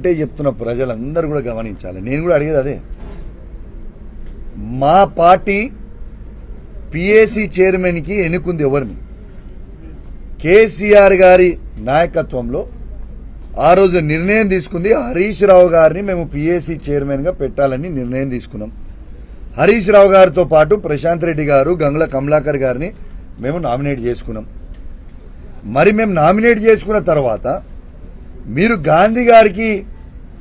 అంటే చెప్తున్న ప్రజలందరూ కూడా గమనించాలి. నేను కూడా అడిగేది అదే. మా పార్టీ పిఏసీ చైర్మన్కి ఎన్నుకుంది ఎవరిని? కేసీఆర్ గారి నాయకత్వంలో ఆ రోజు నిర్ణయం తీసుకుంది హరీష్ రావు గారిని మేము పిఏసీ చైర్మన్గా పెట్టాలని నిర్ణయం తీసుకున్నాం. హరీష్ రావు గారితో పాటు ప్రశాంత్ రెడ్డి గారు గంగుల కమలాకర్ గారిని మేము నామినేట్ చేసుకున్నాం. మరి మేము నామినేట్ చేసుకున్న తర్వాత మీరు గాంధీ గారికి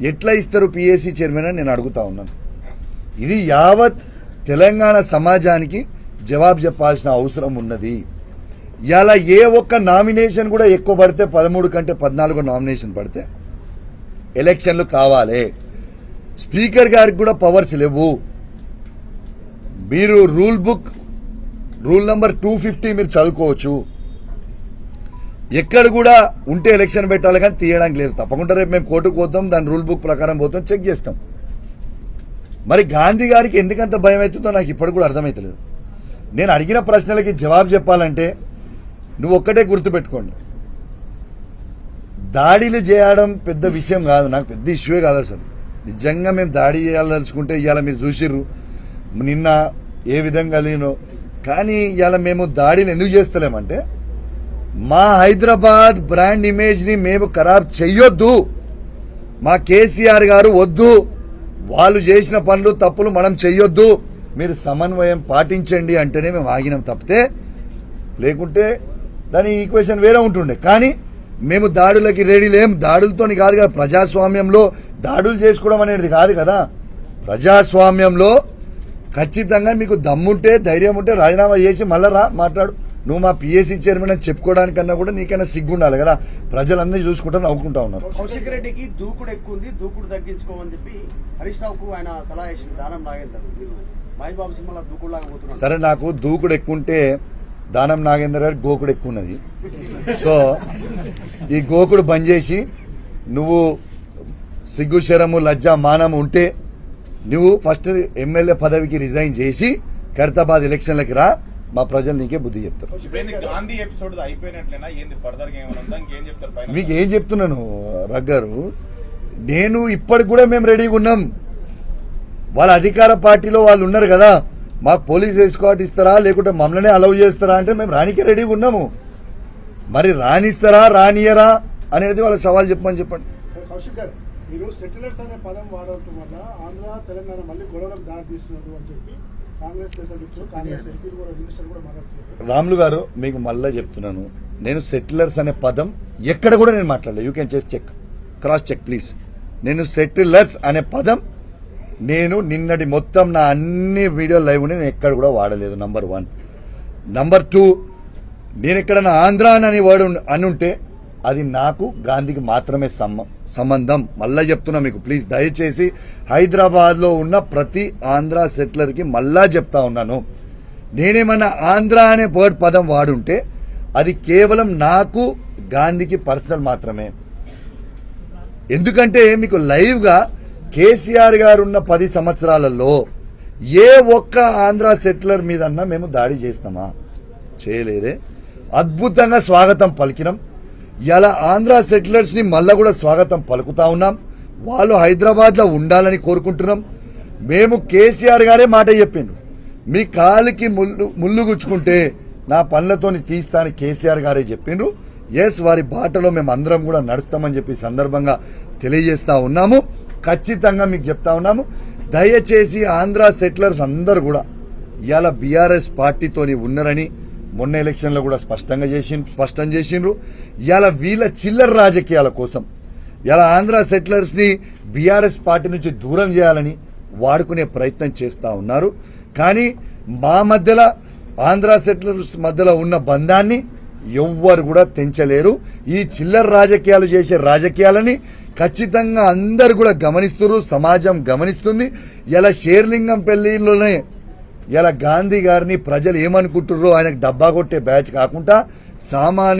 ఎట్లా ఇస్తారు పిఎస్సి చైర్మన్ అని నేను అడుగుతా ఉన్నాను. ఇది యావత్ తెలంగాణ సమాజానికి జవాబు చెప్పాల్సిన అవసరం ఉన్నది. ఇలా ఏ ఒక్క నామినేషన్ కూడా ఎక్కువ పడితే పదమూడు కంటే పద్నాలుగో నామినేషన్ పడితే ఎలక్షన్లు కావాలి. స్పీకర్ గారికి కూడా పవర్స్ లేవు. మీరు rule book rule number two fifty మీరు చదువుకోవచ్చు. ఎక్కడ కూడా ఉంటే ఎలక్షన్ పెట్టాలి కానీ తీయడానికి లేదు. తప్పకుండా రేపు మేము కోర్టుకు పోతాం దాని రూల్ బుక్ ప్రకారం పోతాం చెక్ చేస్తాం. మరి గాంధీ గారికి ఎందుకంత భయం అవుతుందో నాకు ఇప్పటికి కూడా అర్థమవుతలేదు నేను అడిగిన ప్రశ్నలకి జవాబు చెప్పాలంటే నువ్వు ఒక్కటే గుర్తుపెట్టుకోండి. దాడిలు చేయడం పెద్ద విషయం కాదు నాకు పెద్ద ఇష్యూయే కాదు అసలు. నిజంగా మేము దాడి చేయాలదలుచుకుంటే ఇవాళ మీరు చూసిర్రు నిన్న ఏ విధంగా లేనో. కానీ ఇవాళ మేము దాడిని ఎందుకు చేస్తలేమంటే మా హైదరాబాద్ బ్రాండ్ ఇమేజ్ని మేము ఖరాబ్ చెయ్యొద్దు. మా కేసీఆర్ గారు వద్దు. వాళ్ళు చేసిన పనులు తప్పులు మనం చెయ్యొద్దు. మీరు సమన్వయం పాటించండి అంటేనే మేము ఆగినాం తప్పితే. లేకుంటే దాని ఈక్వేషన్ వేరే ఉంటుండే. కానీ మేము దాడులకి రెడీ లేం. దాడులతోని కాదు కదా ప్రజాస్వామ్యంలో దాడులు చేసుకోవడం అనేది కాదు కదా. ప్రజాస్వామ్యంలో ఖచ్చితంగా మీకు దమ్ముంటే ధైర్యం ఉంటే రాజీనామా చేసి మళ్ళా రా మాట్లాడు. నువ్వు మా పిఎస్సీ చైర్మన్ అని చెప్పుకోవడానికన్నా కూడా నీకైనా సిగ్గుండాలి కదా? ప్రజలందరూ చూసుకుంటా నవ్వుకుంటా ఉన్నారు. కౌశిక్ రెడ్డికి దూకుడు ఎక్కువ ఉంది దూకుడు తగ్గించుకోమని చెప్పి హరీష్ రావుకు ఆయన సలహా ఇచ్చిన దానం నాగేందర్. మహేష్ బాబు సినిమాలో దూకుడు సరే నాకు దూకుడు ఎక్కువ ఉంటే దానం నాగేందర్ గారికి గోకుడు ఎక్కువ ఉన్నది సో ఈ గోకుడు బంద్ చేసి నువ్వు సిగ్గు శరము లజ్జ మానము ఉంటే నువ్వు ఫస్ట్ ఎమ్మెల్యే పదవికి రిజైన్ చేసి ఖైరతాబాద్ ఎలక్షన్లకి రా. మా ప్రజలు నీకే బుద్ధి చెప్తారు. ఇప్పుడేంది గాంధీ ఎపిసోడ్ అయిపోయినట్లేనా? ఏంది ఫర్దర్గా ఏమైనా ఉందా ఇంకేం చెప్తారు ఫైనల్ మీకు ఏం చెప్తున్నాను రగ్గారు? నేను ఇప్పటికి కూడా మేము రెడీగా ఉన్నాం. వాళ్ళ అధికార పార్టీలో వాళ్ళు ఉన్నారు కదా మాకు పోలీస్ ఎస్కాట్ ఇస్తారా లేకుంటే మమ్మల్ని అలౌ చేస్తారా అంటే మేము రానికే రెడీగా ఉన్నాము. మరి రానిస్తారా రానియరా అనేది వాళ్ళ సవాల్ చెప్పమని చెప్పండి. కౌశిక్ గారు మీరు సెటిలర్స్ అనే పదం వాడటం వల్ల ఆంధ్ర తెలంగాణ మళ్ళీ గొడవలకు దారి తీస్తున్నారు అని చెప్పి రాములు గారు మీకు మళ్ళా చెప్తున్నాను. నేను సెటిలర్స్ అనే పదం ఎక్కడ కూడా నేను మాట్లాడలేదు. You can just check cross check please నేను సెటిలర్స్ అనే పదం నేను నిన్నటి మొత్తం నా అన్ని వీడియో లైవ్ నేను ఎక్కడ కూడా వాడలేదు నంబర్ వన్ నంబర్ టూ నేను ఎక్కడన్నా ఆంధ్ర అని వర్డ్ ఉంటే అది నాకు గాంధీకి మాత్రమే సంబంధం. మళ్ళా చెప్తున్నా మీకు ప్లీజ్ దయచేసి హైదరాబాద్లో ఉన్న ప్రతి ఆంధ్ర సెటిలర్కి మళ్ళా చెప్తా ఉన్నాను. నేనేమన్నా ఆంధ్ర అనే వర్డ్ పదం వాడుంటే అది కేవలం నాకు గాంధీకి పర్సనల్ మాత్రమే. ఎందుకంటే మీకు లైవ్గా కేసీఆర్ గారు ఉన్న పది సంవత్సరాలలో ఏ ఒక్క ఆంధ్ర సెటిలర్ మీదన్నా మేము దాడి చేసినామా? చేయలేదే. అద్భుతంగా స్వాగతం పలికినాం. ఇలా ఆంధ్ర సెటిలర్స్ని మళ్ళా కూడా స్వాగతం పలుకుతా ఉన్నాం. వాళ్ళు హైదరాబాద్లో ఉండాలని కోరుకుంటున్నాం. మేము కేసీఆర్ గారే మాట చెప్పిండు. మీ కాలికి ముళ్ళు ముళ్ళు గుచ్చుకుంటే నా పనులతోని తీస్తా అని కేసీఆర్ గారే చెప్పిండ్రు ఎస్ వారి బాటలో మేము అందరం కూడా నడుస్తామని చెప్పి సందర్భంగా తెలియజేస్తా ఉన్నాము. ఖచ్చితంగా మీకు చెప్తా ఉన్నాము. దయచేసి ఆంధ్ర సెటిలర్స్ అందరు కూడా ఇవాళ బీఆర్ఎస్ పార్టీతోని ఉన్నారని మొన్న ఎలక్షన్లో కూడా స్పష్టంగా చేసి స్పష్టం చేసిండ్రు. ఇలా వీళ్ళ చిల్లర రాజకీయాల కోసం ఇలా ఆంధ్ర సెటిలర్స్ని బీఆర్ఎస్ పార్టీ నుంచి దూరం చేయాలని వాడుకునే ప్రయత్నం చేస్తా ఉన్నారు. కానీ మా మధ్యలో ఆంధ్ర సెటిలర్స్ మధ్యలో ఉన్న బంధాన్ని ఎవ్వరు కూడా తెంచలేరు. ఈ చిల్లర రాజకీయాలు చేసే రాజకీయాలని ఖచ్చితంగా అందరు కూడా గమనిస్తున్నారు సమాజం గమనిస్తుంది. ఇలా షేర్లింగం పెళ్ళిలోనే ఇలా గాంధీ గారిని ప్రజలు ఏమనుకుంటుర్రో ఆయనకు డబ్బా కొట్టే బ్యాచ్ కాకుండా సామాన్య